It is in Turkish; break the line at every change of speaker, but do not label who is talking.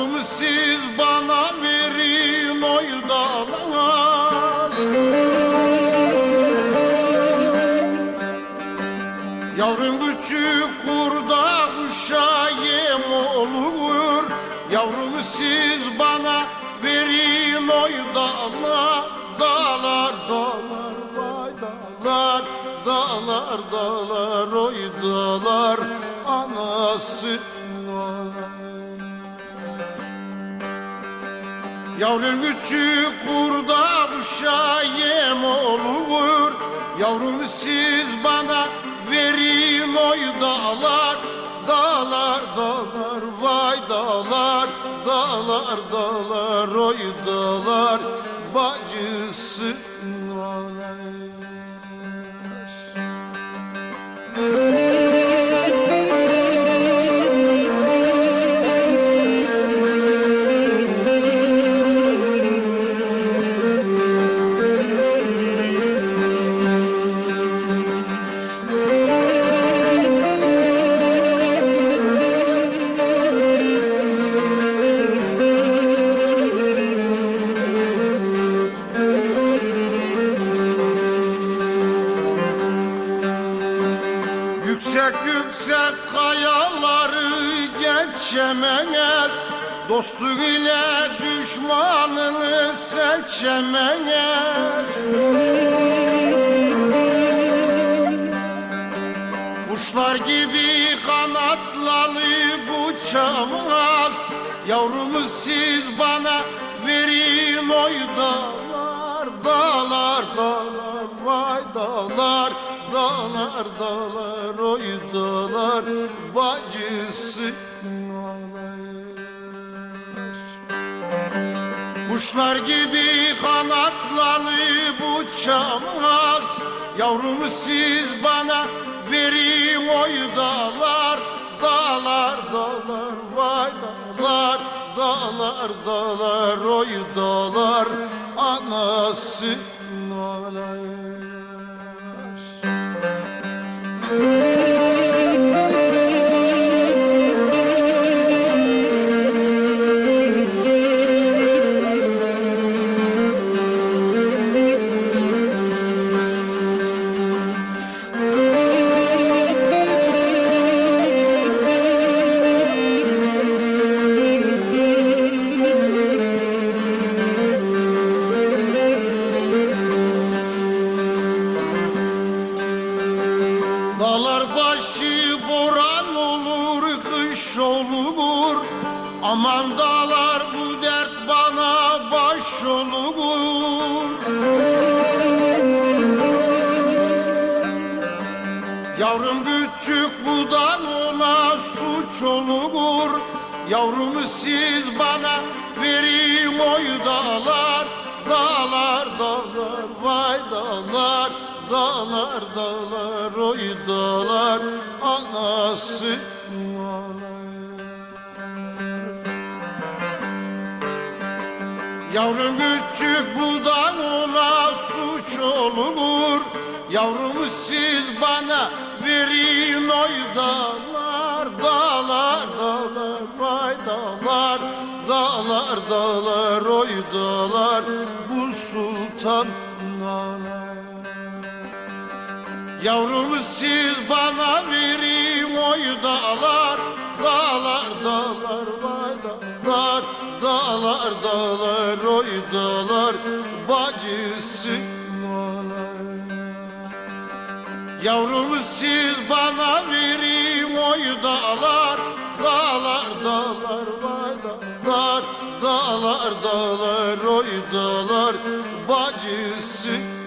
Yavrum siz bana verin oy dağlar. Yavrum küçük kurda kuşa yem olur. Yavrum siz bana verin oy dağlar. Dağlar dağlar vay dağlar. Dağlar dağlar oy dağlar. Anası Yavrum küçük kurda kuşa yem olur. Yavrum siz bana verin oy dağlar Dağlar dağlar vay dağlar Dağlar dağlar oy dağlar. Bacısı ağlar geçemez Dostu ile düşmanını seçemez Kuşlar gibi kanatlanıp uçamaz Yavrumu siz bana verin. Oy dağlar Dağlar dağlar vay dağlar Dağlar dağlar oy dağlar Bacısı Kuşlar gibi kanatlanıp uçamaz Yavrumu siz bana verin oy dağlar Dağlar dağlar vay dağlar Dağlar dağlar oy dağlar Anası Dağlar başı boran olur, kış olur. Aman dağlar bu dert bana baş olur. Yavrum küçük budan ona suç olur. Yavrumu siz bana verin oy dağlar Dağlar oy dağlar Anası Yavrum küçük budan ona suç olur Yavrumu siz bana verin oy dağlar Dağlar dağlar vay dağlar Dağlar dağlar oy dağlar. Bu sultan Yavrumu siz bana verin oy dağlar Dağlar dağlar vay dağlar Dağlar dağlar oy dağlar Bacısı ağlar Yavrumu siz bana verin oy dağlar Dağlar dağlar vay dağlar Dağlar dağlar oy dağlar Bacısı